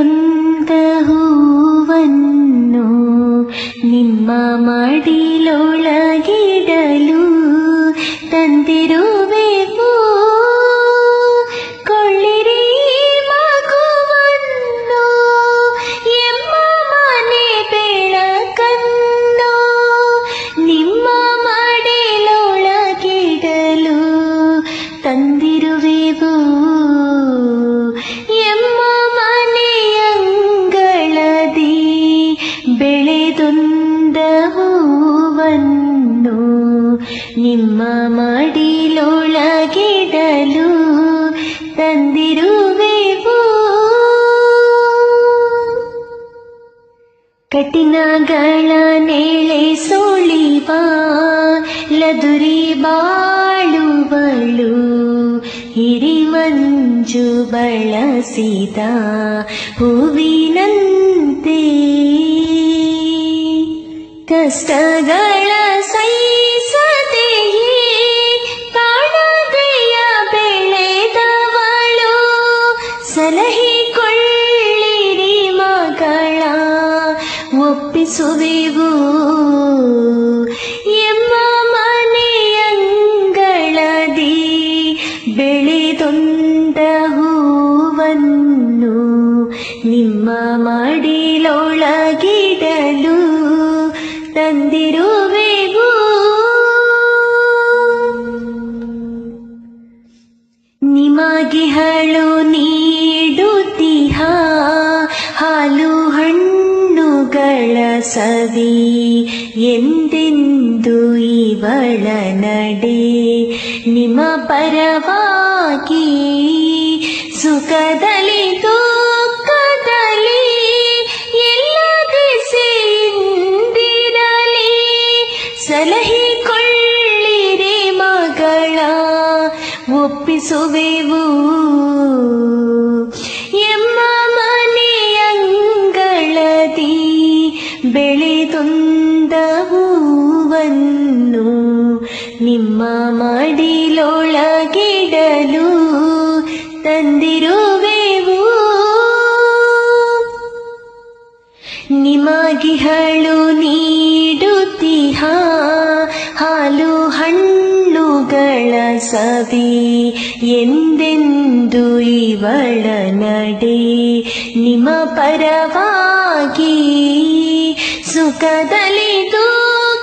ಬಂದ ಹೂವನ್ನು ನಿಮ್ಮ ಮಡಿಲೊಳಗಿಡಲು ತಂದಿರೋ ಬೆಳೆದೊಂದ ಹೂವನ್ನು ನಿಮ್ಮ ಮಡಿಲೊಳಗಿಡಲು ತಂದಿರುವೆವು ಕಠಿಣಗಳ ನೆಳೆ ಸೋಳಿವ ಲದುರಿ ಬಾಳುವಳು ಹಿರಿಮಂಜು ಬಳಸಿದ ಹೂವಿನಂತೆ ಒಪ್ಪಿಸುವೆವು ಎಮ್ಮ ಮನೆಯಂಗಳದಿ ಬೆಳೆದೊಂದ ಹೂವನ್ನು ನಿಮ್ಮ ಮಡಿಲೊಳಗಿಡಲು ತಂದಿರುವೆವು. ನಿಮಗೆ ಹಳು ಸವಿ ಎಂದೆಂದು ಇವಳ ನಡೆ? ನಿಮ್ಮ ಪರವಾಗಿ ಸುಖದಲ್ಲಿ ದುಃಖದಲ್ಲಿ ಎಲ್ಲ ದಿಸೆಯಿಂದಿರಲಿ ಸಲಹಿಕೊಳ್ಳಿರಿ ಮಗಳ ಒಪ್ಪಿಸುವೆವು. ಬೆಳೆದೊಂದ ಹೂವನ್ನು ನಿಮ್ಮ ಮಡಿಲೊಳಗಿಡಲು ತಂದಿರುವೆವು. ನಿಮಗಿಹಳು ನೀಡುತ್ತಿಹ ಹಾಲು ಹಣ್ಣುಗಳ ಸವಿ ಎಂದೆಂದು ಇವಳ ನಡೆ ನಿಮ್ಮ ಪರವಾಗಿ ಸುಖದಲ್ಲಿ ದೂ